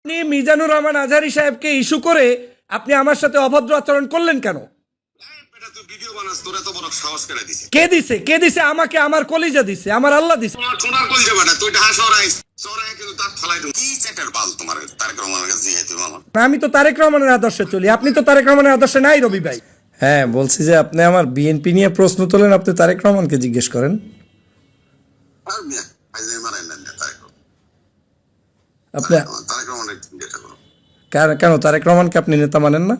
আপনি মিজানুর রহমান আজহারি সাহেবকে ইস্যু করে আপনি আমার সাথে অভদ্র আচরণ করলেন কেন এটা তুই ভিডিও বানাস তোর এত বড় সাহস করে দিছে কে দিছে কে দিছে আমাকে আমার কলিজা দিছে আমার আল্লাহ দিছে আমি তো তারেক রহমানের আদর্শে চলি আপনি তো তারেক রহমানের আদর্শে নাই রবি ভাই হ্যাঁ বলছি যে আপনি আমার বিএনপি নিয়ে প্রশ্ন তোলেন আপনি তারেক রহমানকে জিজ্ঞেস করেন আর মিয়া আজ আমি মারাই না না তারেক রহমান। আপনি কেন- তারেক রহমানকে আপনি নেতা মানেন না?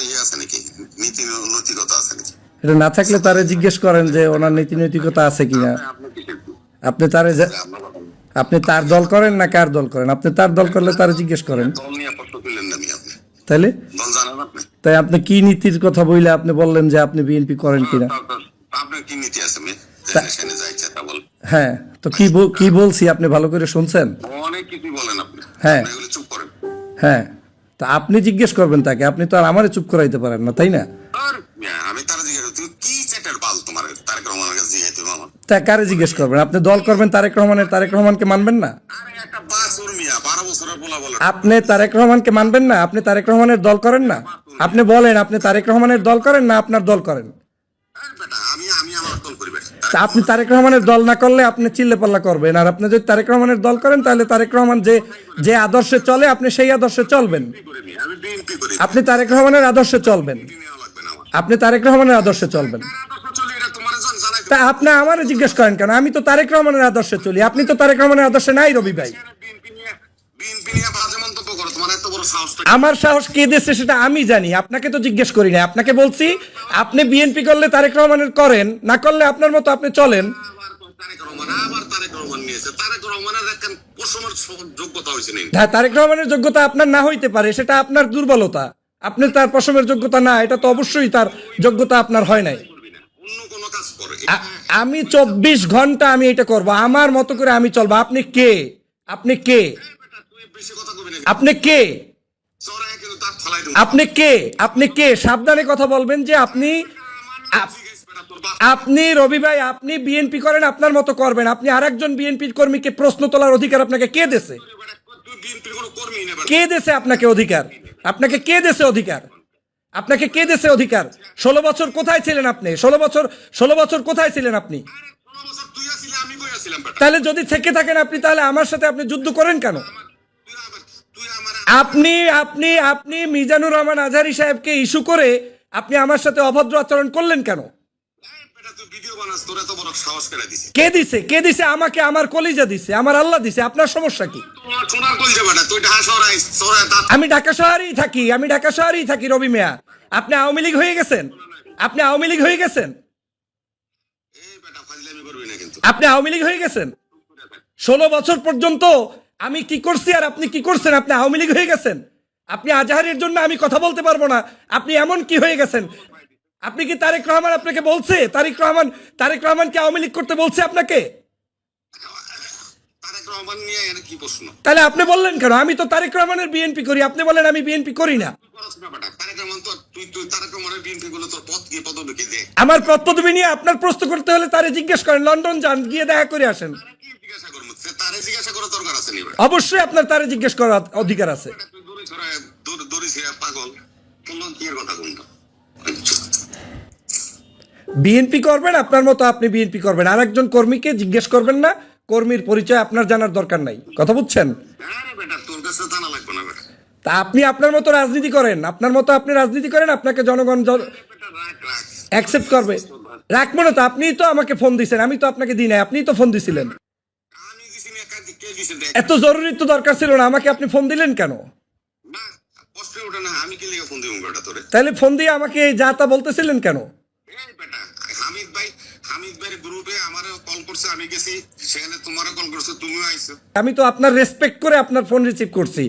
ইয়ে এটা না থাকলে তারে জিজ্ঞেস করেন যে ওনার নীতি নৈতিকতা আছে কিনা আপনি তারে। আপনি তার দল করেন না কার দল করেন? আপনি তার দল করলে তারে জিজ্ঞেস করেন। আপনি। তাই আপনি কি নীতির কথা বইলে আপনি বললেন যে আপনি বিএনপি করেন কিনা? আপনার- আপনার কি নীতি আছে হ্যাঁ তো কি কি বলছি আপনি ভালো করে শুনছেন? অনেক কিছুই বলেন আপনি। হ্যাঁ। চুপ করেন। হ্যাঁ তা আপনি জিজ্ঞেস করবেন তাকে আপনি তো আর আমারে চুপ করাইতে পারেন না তাই না? আমি তারা জিজ্ঞাসা কি চ্যাটার বাল তোমার? তারেক রহমানের কাছে দিয়ে তুমি তা কারে জিজ্ঞেস করবেন? আপনি দল করবেন তারেক রহমানের তারেক রহমানকে মানবেন না? আরে একটা বাসুর মিয়া বারো বছরের বলা বলে। আপনি তারেক রহমানকে মানবেন না? আপনি তারেক রহমানের দল করেন না? আপনি বলেন আপনি তারেক রহমানের দল করেন না আপনার দল করেন? আরে বেটা আমি আমি আমার দল করি বেটা তা আপনি তারেক রহমানের দল না করলে আপনি চিল্লে পাল্লা করবেন। আর আপনি যদি তারেক রহমানের দল করেন, তাহলে তারেক রহমান যে যে আদর্শে চলে, আপনি সেই আদর্শে চলবেন। আপনি তারেক রহমানের আদর্শে চলবেন। আপনি তারেক রহমানের আদর্শে চলবেন। তা আপনি আমারে জিজ্ঞেস করেন কেন? আমি তো তারেক রহমানের আদর্শে চলি। আপনি তো তারেক রহমানের আদর্শে নাই রবি ভাই। আমার সাহস কে দিচ্ছে সেটা আমি জানি আপনাকে তো জিজ্ঞেস করি না আপনাকে বলছি আপনি বিএনপি করলে তারেক রহমানের করেন না করলে আপনার মতো আপনি চলেন। তারেক রহমানের যোগ্যতা আপনার না হইতে পারে সেটা আপনার দুর্বলতা। আপনি তার পশমের যোগ্যতা না এটা তো অবশ্যই তার যোগ্যতা আপনার হয় নাই। করবি না অন্য কোনো কাজ করে। আ- আমি চব্বিশ ঘণ্টা আমি এটা করব আমার মতো করে আমি চলবো। আপনি কে? আপনি কে? আপনি কে? আপনি কে? আপনি কে? সাবধানে কথা বলবেন যে আপনি আপনি রবি ভাই আপনি বিএনপি করেন আপনার মতো করবেন। আপনি আরেকজন বিএনপি কর্মীকে প্রশ্ন তোলার অধিকার আপনাকে কে দেছে? বেটা। কে দেছে আপনাকে অধিকার? আপনাকে কে দেছে অধিকার? আপনাকে কে দেছে অধিকার? ষোলো বছর কোথায় ছিলেন আপনি? ষোলো বছর ষোলো বছর কোথায় ছিলেন আপনি? আরে? তাহলে যদি থেকে থাকেন আপনি তাহলে আমার সাথে আপনি যুদ্ধ করেন কেন? আপনি আপনি আপনি মিজানুর রহমান আজহারি সাহেবকে ইস্যু করে আপনি আমার সাথে অভদ্র আচরণ করলেন কেন। কে দিছে? কে দিছে? আমাকে আমার কলিজা দিছে আমার আল্লাহ দিছে আপনার সমস্যা কি? আমি ঢাকা শহরেই থাকি আমি ঢাকা শহরেই থাকি রবি মিয়া। আপনি আওয়ামী লীগ হয়ে গেছেন? আপনি আওয়ামী লীগ হয়ে গেছেন। আপনি আওয়ামী লীগ হয়ে গেছেন? ষোলো বছর পর্যন্ত আমি কি করছি আর আপনি কি করছেন? আপনি আওয়ামী লীগ হয়ে গেছেন। আপনি আজহারের জন্য আমি কথা বলতে পারব না। আপনি এমন কি হয়ে গেছেন? আপনি কি তারেক রহমান আপনাকে বলছে? তারেক রহমান তারেক রহমান কি আওয়ামী লীগ করতে বলছে আপনাকে? তাহলে আপনি বললেন কেন? আমি তো তারেক রহমানের বিএনপি করি। আপনি বলেন আমি বিএনপি করি না? আমার পদপদবি নিয়ে আপনার প্রশ্ন করতে হলে তারে জিজ্ঞেস করেন লন্ডন যান গিয়ে দেখা করে আসেন। অবশ্যই আপনার তারে জিজ্ঞেস করার অধিকার আছে? বিএনপি করবেন আপনার মতো আপনি বিএনপি করবেন। আর একজন কর্মীকে জিজ্ঞেস করবেন না কর্মীর পরিচয় আপনার জানার দরকার নাই। কথা বুঝছেন? বেটা। তা আপনি আপনার মতো রাজনীতি করেন আপনার মতো আপনি রাজনীতি করেন আপনাকে জনগণ। অ্যাকসেপ্ট করবে। রাখব না তো আপনিই তো আমাকে ফোন দিছেন আমি তো আপনাকে দিই নাই আপনিই তো ফোন দিছিলেন আমি দিছি না, কাজ- কে দিছে দেখ। এত জরুরি তো দরকার ছিল না আমাকে আপনি ফোন দিলেন কেন? তাহলে ফোন দিয়ে আমাকে যা তা বলতেছিলেন কেন? বেটা, হামিদ ভাই হামিদ ভাই গ্রুপে আমারও কল করছে আমি গেছি সেখানে তোমারও কল করছে তুমিও আইছো। আমি তো আপনার রেসপেক্ট করে আপনার ফোন রিসিভ করছি।